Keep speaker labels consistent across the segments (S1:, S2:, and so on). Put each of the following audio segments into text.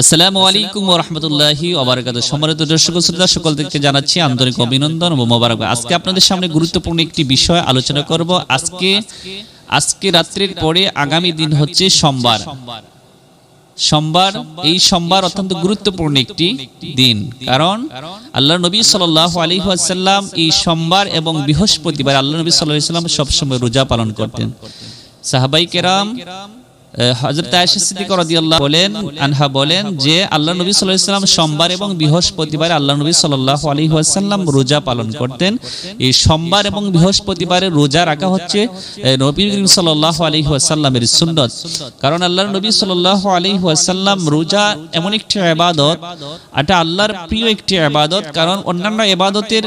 S1: আসসালামু আলাইকুম রাহমাতুল্লাহি ওয়া বারাকাতুহু সম্মানিত দর্শক শ্রোতা সকলকে জানাচ্ছি আন্তরিক অভিনন্দন ও মোবারক। আজকে আপনাদের সামনে গুরুত্বপূর্ণ একটি বিষয় আলোচনা করব। আজকে আজকে রাত্রির পরে আগামী দিন হচ্ছে সোমবার। সোমবার। এই সোমবার অত্যন্ত গুরুত্বপূর্ণ একটি দিন। কারণ আল্লাহ নবী এই সোমবার এবং বৃহস্পতিবার আল্লাহ নবী আলাইহি সবসময় রোজা পালন করতেন। সাহাবাই কেরাম হজরত আয়েশা সিদ্দিকা রাদিয়াল্লাহু বলেন আনহা বলেন যে আল্লাহ নবী সাল্লাল্লাহু আলাইহি ওয়াসাল্লাম সোমবার এবং বৃহস্পতিবার আল্লাহ নবী সাল্লাল্লাহু আলাইহি ওয়াসাল্লাম রোজা পালন করতেন। এই সোমবার এবং বৃহস্পতিবারে রোজা রাখা হচ্ছে নবী করিম সাল্লাল্লাহু আলাইহি ওয়াসাল্লামের সুন্নাত। কারণ আল্লাহর নবী সাল্লাল্লাহু আলাইহি ওয়াসাল্লাম রোজা এমন একটি ইবাদত এটা আল্লাহর প্রিয় একটি ইবাদত কারণ অন্যান্য ইবাদতের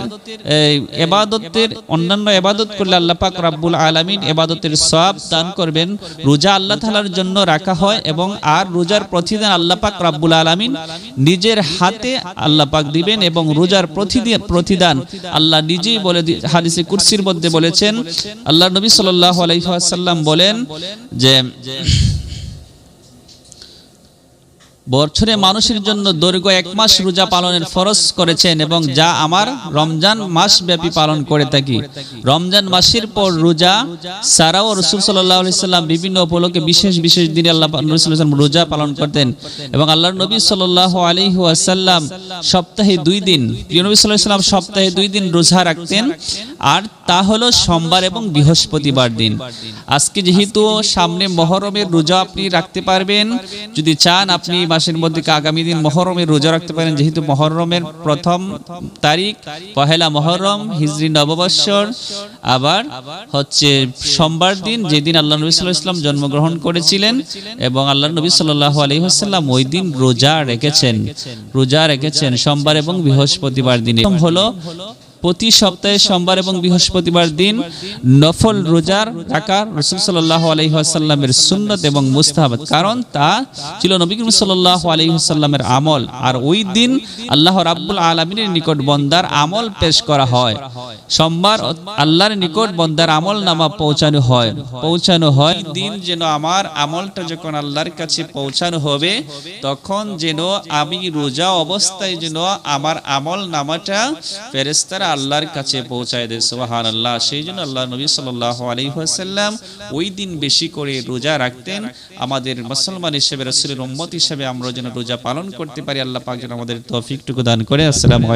S1: এই, ইবাদতের অন্যান্য ইবাদত করলে আল্লাহ পাক রাব্বুল আলামিন ইবাদতের সওয়াব দান করবেন। রোজা আল্লাহ তাআলার জন্য রাখা হয় এবং আর রোজার প্রতিদিন আল্লাপাক রাব্বুল আলমিন নিজের হাতে আল্লাপাক দিবেন এবং রোজার প্রতিদিন প্রতিদান আল্লাহ নিজেই বলে হাদিসে কুরসির মধ্যে বলেছেন আল্লাহ নবী সাল্লাহ আলাইহি ওয়াসাল্লাম বলেন যে বছরে মানুষের জন্য দৈর্ঘ্য এক মাস রোজা পালনের ফরজ করেছেন এবং যা আমার রমজান মাস ব্যাপী পালন করে থাকি। রমজান মাসের পর রোজা সারাও রসুল সাল্লাহ বিভিন্ন উপলক্ষে বিশেষ বিশেষ দিনে আল্লাহ ওয়াসাল্লাম রোজা পালন করতেন এবং আল্লাহ নবী সাল্লাহ আলাইহি ওয়াসাল্লাম সপ্তাহে দুই দিন প্রিয় নবী সাল্লাহ সাল্লাম সপ্তাহে দুই দিন রোজা রাখতেন। আর তা হলো সোমবার এবং বৃহস্পতিবার দিন। আজকে যেহেতু সামনে মহরমের রোজা আপনি রাখতে পারবেন। যদি চান আপনি মাসের মধ্যে আগামী দিন মহরমের রোজা রাখতে পারেন। যেহেতু মহরমের প্রথম তারিখ পহেলা মহরম হিজরি নববৎসর। আবার হচ্ছে সোমবার দিন যেদিন আল্লাহ নবী সাল্লাহ ইসলাম জন্মগ্রহণ করেছিলেন এবং আল্লাহ নবী সাল্লাহ আলহিহাসাল্লাম ওই দিন রোজা রেখেছেন। রোজা রেখেছেন। সোমবার এবং বৃহস্পতিবার দিনে। হলো প্রতি সপ্তাহে সোমবার এবং বৃহস্পতিবার দিন নফল রোজার রাখা রসুল সাল্লাহ আলহিহাসাল্লামের সুন্নত এবং মুস্তাহাবাদ কারণ তা ছিল নবী করিম সাল্লাহ আলহিহাসাল্লামের আমল। আর ওই দিন আল্লাহ রাব্বুল আলমিনের নিকট বন্দার আমল পেশ করা হয়। সোমবার আল্লাহর নিকট বন্দার আমল নামা পৌঁছানো হয়। পৌঁছানো হয় দিন যেন আমার আমলটা যখন আল্লাহর কাছে পৌঁছানো হবে, তখন যেন আমি রোজা অবস্থায় যেন আমার আমল নামাটা ফেরেস্তারা আল্লাহর কাছে পৌঁছায় দেয় সোহান আল্লাহ সেই জন্য আল্লাহ নবী সাল্লাহ ওই দিন বেশি করে রোজা রাখতেন। আমাদের মুসলমান হিসেবে, রসুলের উম্মত হিসেবে আমরা যেন রোজা পালন করতে পারি, আল্লাহ পাক যেন আমাদের তৌফিকটুকু দান করে। আসসালামু